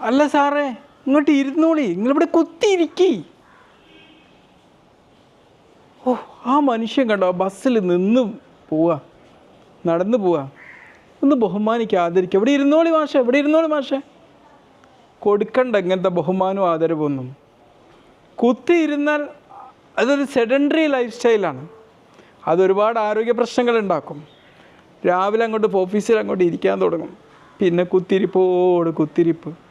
അല്ല സാറേ ഇങ്ങോട്ട് ഇരുന്നോളി. നിങ്ങളിവിടെ കുത്തിയിരിക്കി. ഓ ആ മനുഷ്യൻ കണ്ടോ ബസ്സിൽ നിന്ന് പോവാ. നടന്നു പോവാ. ഒന്ന് ബഹുമാനിക്കുക ആദരിക്കുക ഇവിടെ ഇരുന്നോളി മാഷ ഇവിടെ ഇരുന്നോളി മാഷ? കൊടുക്കണ്ട ഇങ്ങനത്തെ ബഹുമാനവും ആദരവൊന്നും കുത്തിയിരുന്നാൽ അതൊരു സെഡൻഡറി ലൈഫ് സ്റ്റൈലാണ്. അതൊരുപാട് ആരോഗ്യ പ്രശ്നങ്ങൾ ഉണ്ടാക്കും. രാവിലെ അങ്ങോട്ട് ഓഫീസിൽ അങ്ങോട്ട് ഇരിക്കാൻ തുടങ്ങും. പിന്നെ കുത്തിരിപ്പോട് കുത്തിരിപ്പ്.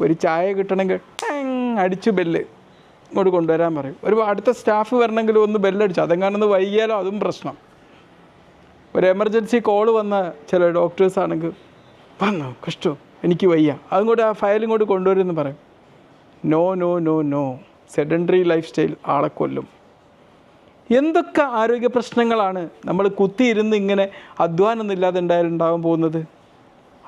ഒരു ചായ കിട്ടണമെങ്കിൽ അടിച്ചു ബെല്ല് ഇങ്ങോട്ട് കൊണ്ടുവരാൻ പറയും. ഒരു അടുത്ത സ്റ്റാഫ് വരണമെങ്കിൽ ഒന്ന് ബെല്ലടിച്ചു അതെങ്ങാനൊന്ന് വൈകിയാലോ അതും പ്രശ്നം. ഒരു എമർജൻസി കോൾ വന്ന ചില ഡോക്ടേഴ്സ് ആണെങ്കിൽ വന്നോ കഷ്ടോ എനിക്ക് വയ്യ. അതുകൊണ്ട് ആ ഫയൽ ഇങ്ങോട്ട് കൊണ്ടുവരുമെന്ന് പറയും. No no no no sedentary lifestyle ആളെ കൊല്ലും. എന്തൊക്കെ ആരോഗ്യ പ്രശ്നങ്ങളാണ് നമ്മൾ കുത്തിയിരുന്ന് ഇങ്ങനെ അധ്വാനമൊന്നും ഇല്ലാതെ ഉണ്ടായാലുണ്ടാകാൻ പോകുന്നത്?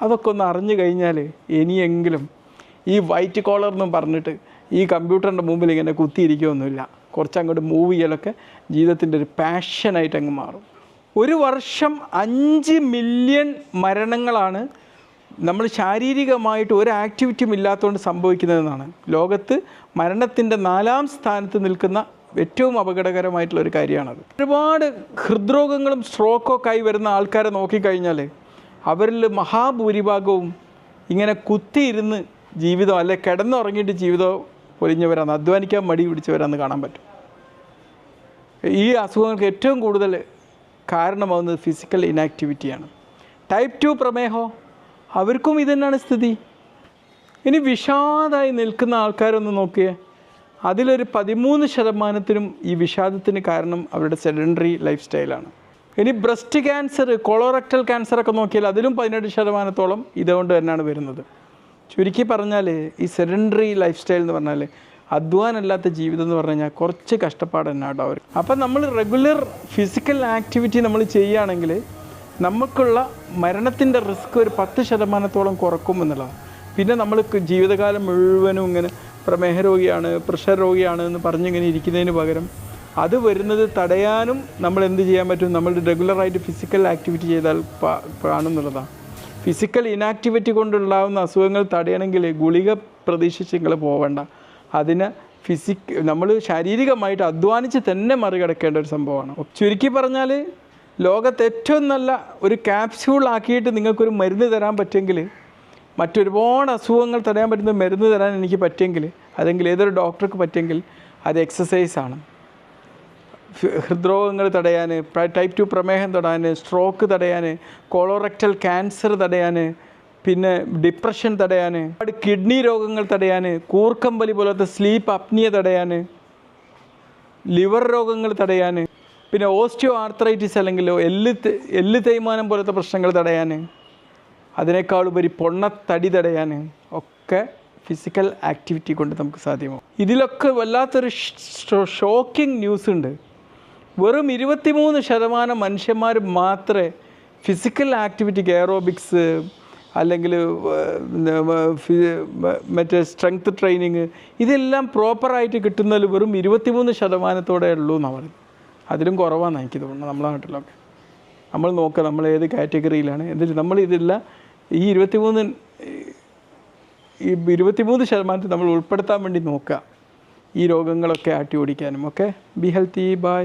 അതൊക്കെ ഒന്ന് അറിഞ്ഞു കഴിഞ്ഞാൽ ഇനിയെങ്കിലും ഈ വൈറ്റ് കോളർ എന്നും പറഞ്ഞിട്ട് ഈ കമ്പ്യൂട്ടറിന്റെ മുമ്പിൽ ഇങ്ങനെ കുത്തിയിരിക്കുകയൊന്നുമില്ല കുറച്ച് അങ്ങോട്ട് മൂവ് ചെയ്യലൊക്കെ ജീവിതത്തിന്റെ ഒരു പാഷനായിട്ട് അങ്ങ് മാറും. ഒരു വർഷം അഞ്ച് മില്യൺ മരണങ്ങളാണ് നമ്മൾ ശാരീരികമായിട്ട് ഒരു ആക്ടിവിറ്റിയും ഇല്ലാത്തതുകൊണ്ട് സംഭവിക്കുന്നതെന്നാണ്. ലോകത്ത് മരണത്തിന്റെ നാലാം സ്ഥാനത്ത് നിൽക്കുന്ന ഏറ്റവും അപകടകരമായിട്ടുള്ള ഒരു കാര്യമാണത്. ഒരുപാട് ഹൃദ്രോഗങ്ങളും സ്ട്രോക്കൊക്കെ ആയി വരുന്ന ആൾക്കാരെ നോക്കിക്കഴിഞ്ഞാൽ അവരിൽ മഹാഭൂരിഭാഗവും ഇങ്ങനെ കുത്തിയിരുന്ന് ജീവിതം അല്ലെ കിടന്നുറങ്ങിയിട്ട് ജീവിതം പൊലിഞ്ഞവരാണ്. അധ്വാനിക്കാൻ മടി പിടിച്ചവരാന്ന് കാണാൻ പറ്റും. ഈ അസുഖങ്ങൾക്ക് ഏറ്റവും കൂടുതൽ കാരണമാകുന്നത് ഫിസിക്കൽ ഇനാക്ടിവിറ്റിയാണ് ടൈപ്പ് ടു പ്രമേഹോ? അവർക്കും ഇതന്നെയാണ് സ്ഥിതി. ഇനി വിഷാദമായി നിൽക്കുന്ന ആൾക്കാരൊന്ന് നോക്കിയേ. അതിലൊരു പതിമൂന്ന് ശതമാനത്തിനും ഈ വിഷാദത്തിന് കാരണം അവരുടെ സെഡൻഡറി ലൈഫ് സ്റ്റൈലാണ് ഇനി ബ്രസ്റ്റ് ക്യാൻസർ കൊളോറക്ടൽ ക്യാൻസറൊക്കെ നോക്കിയാൽ അതിലും പതിനെട്ട് ശതമാനത്തോളം ഇതുകൊണ്ട് തന്നെയാണ് വരുന്നത്. ചുരുക്കി പറഞ്ഞാൽ ഈ സെഡൻഡറി ലൈഫ് സ്റ്റൈൽ എന്ന് പറഞ്ഞാൽ അധ്വാനമല്ലാത്ത ജീവിതം എന്ന് പറഞ്ഞു കഴിഞ്ഞാൽ കുറച്ച് കഷ്ടപ്പാട് തന്നെ കേട്ടോ അവർ അപ്പം നമ്മൾ റെഗുലർ ഫിസിക്കൽ ആക്ടിവിറ്റി നമ്മൾ ചെയ്യുകയാണെങ്കിൽ നമുക്കുള്ള മരണത്തിന്റെ റിസ്ക് ഒരു പത്ത് ശതമാനത്തോളം കുറക്കും എന്നുള്ളതാണ്. പിന്നെ നമ്മൾ ജീവിതകാലം മുഴുവനും ഇങ്ങനെ പ്രമേഹ രോഗിയാണ് പ്രഷർ രോഗിയാണ് എന്ന് പറഞ്ഞിങ്ങനെ ഇരിക്കുന്നതിന് പകരം അത് വരുന്നത് തടയാനും നമ്മൾ എന്ത് ചെയ്യാൻ പറ്റും? നമ്മൾ റെഗുലറായിട്ട് ഫിസിക്കൽ ആക്ടിവിറ്റി ചെയ്താൽ കാണുന്നുള്ളതാണ് ഫിസിക്കൽ ഇനാക്ടിവിറ്റി കൊണ്ടുണ്ടാകുന്ന അസുഖങ്ങൾ തടയണമെങ്കിൽ ഗുളിക പ്രതീക്ഷിച്ച് നിങ്ങൾ പോവണ്ട. അതിന് ഫിസിക് നമ്മൾ ശാരീരികമായിട്ട് അധ്വാനിച്ച് തന്നെ മറികടക്കേണ്ട ഒരു സംഭവമാണ്. ചുരുക്കി പറഞ്ഞാൽ ലോകത്ത് ഏറ്റവും നല്ല ഒരു ക്യാപ്സ്യൂൾ ആക്കിയിട്ട് നിങ്ങൾക്കൊരു മരുന്ന് തരാൻ പറ്റുമെങ്കിൽ മറ്റൊരുപാട് അസുഖങ്ങൾ തടയാൻ പറ്റുന്ന മരുന്ന് തരാൻ എനിക്ക് പറ്റുമെങ്കിൽ അതെങ്കിൽ ഏതൊരു ഡോക്ടർക്ക് പറ്റുമെങ്കിൽ അത് എക്സസൈസാണ് ഹൃദ്രോഗങ്ങൾ തടയാൻ ടൈപ്പ് ടു പ്രമേഹം തടയാൻ സ്ട്രോക്ക് തടയാൻ കോളോറക്ടൽ ക്യാൻസർ തടയാൻ പിന്നെ ഡിപ്രഷൻ തടയാൻ ഒരുപാട് കിഡ്നി രോഗങ്ങൾ തടയാൻ കൂർക്കമ്പലി പോലത്തെ സ്ലീപ്പ് അപ്നിയ തടയാൻ ലിവർ രോഗങ്ങൾ തടയാൻ പിന്നെ ഓസ്റ്റിയോ ആർത്രൈറ്റിസ് അല്ലെങ്കിൽ എല്ല് എല്ല് തേയ്മാനം പോലത്തെ പ്രശ്നങ്ങൾ തടയാൻ അതിനേക്കാളുപരി പൊണ്ണത്തടി തടയാൻ ഒക്കെ ഫിസിക്കൽ ആക്ടിവിറ്റി കൊണ്ട് നമുക്ക് സാധ്യമാവും. ഇതിലൊക്കെ വല്ലാത്തൊരു ഷോക്കിംഗ് ന്യൂസ് ഉണ്ട്. വെറും ഇരുപത്തിമൂന്ന് ശതമാനം മനുഷ്യന്മാർ മാത്രമേ ഫിസിക്കൽ ആക്ടിവിറ്റിക്ക് എയറോബിക്സ് അല്ലെങ്കിൽ മറ്റേ സ്ട്രെങ്ത് ട്രെയിനിങ് ഇതെല്ലാം പ്രോപ്പറായിട്ട് കിട്ടുന്നതിൽ വെറും ഇരുപത്തിമൂന്ന് ശതമാനത്തോടെ ഉള്ളൂ എന്നാണ് പറയുന്നത്. അതിലും കുറവാണ് എനിക്ക് തോന്നുന്നത് നമ്മളെ നാട്ടിലൊക്കെ. നമ്മൾ നോക്കുക നമ്മൾ ഏത് കാറ്റഗറിയിലാണ് എന്നിട്ട് നമ്മൾ ഇതെല്ലാം ഈ ഇരുപത്തിമൂന്ന് ഈ ഇരുപത്തിമൂന്ന് ശതമാനത്തിൽ നമ്മൾ ഉൾപ്പെടുത്താൻ വേണ്ടി നോക്കുക. ഈ രോഗങ്ങളൊക്കെ ആട്ടി ഓടിക്കാനും ഓക്കെ? Be healthy by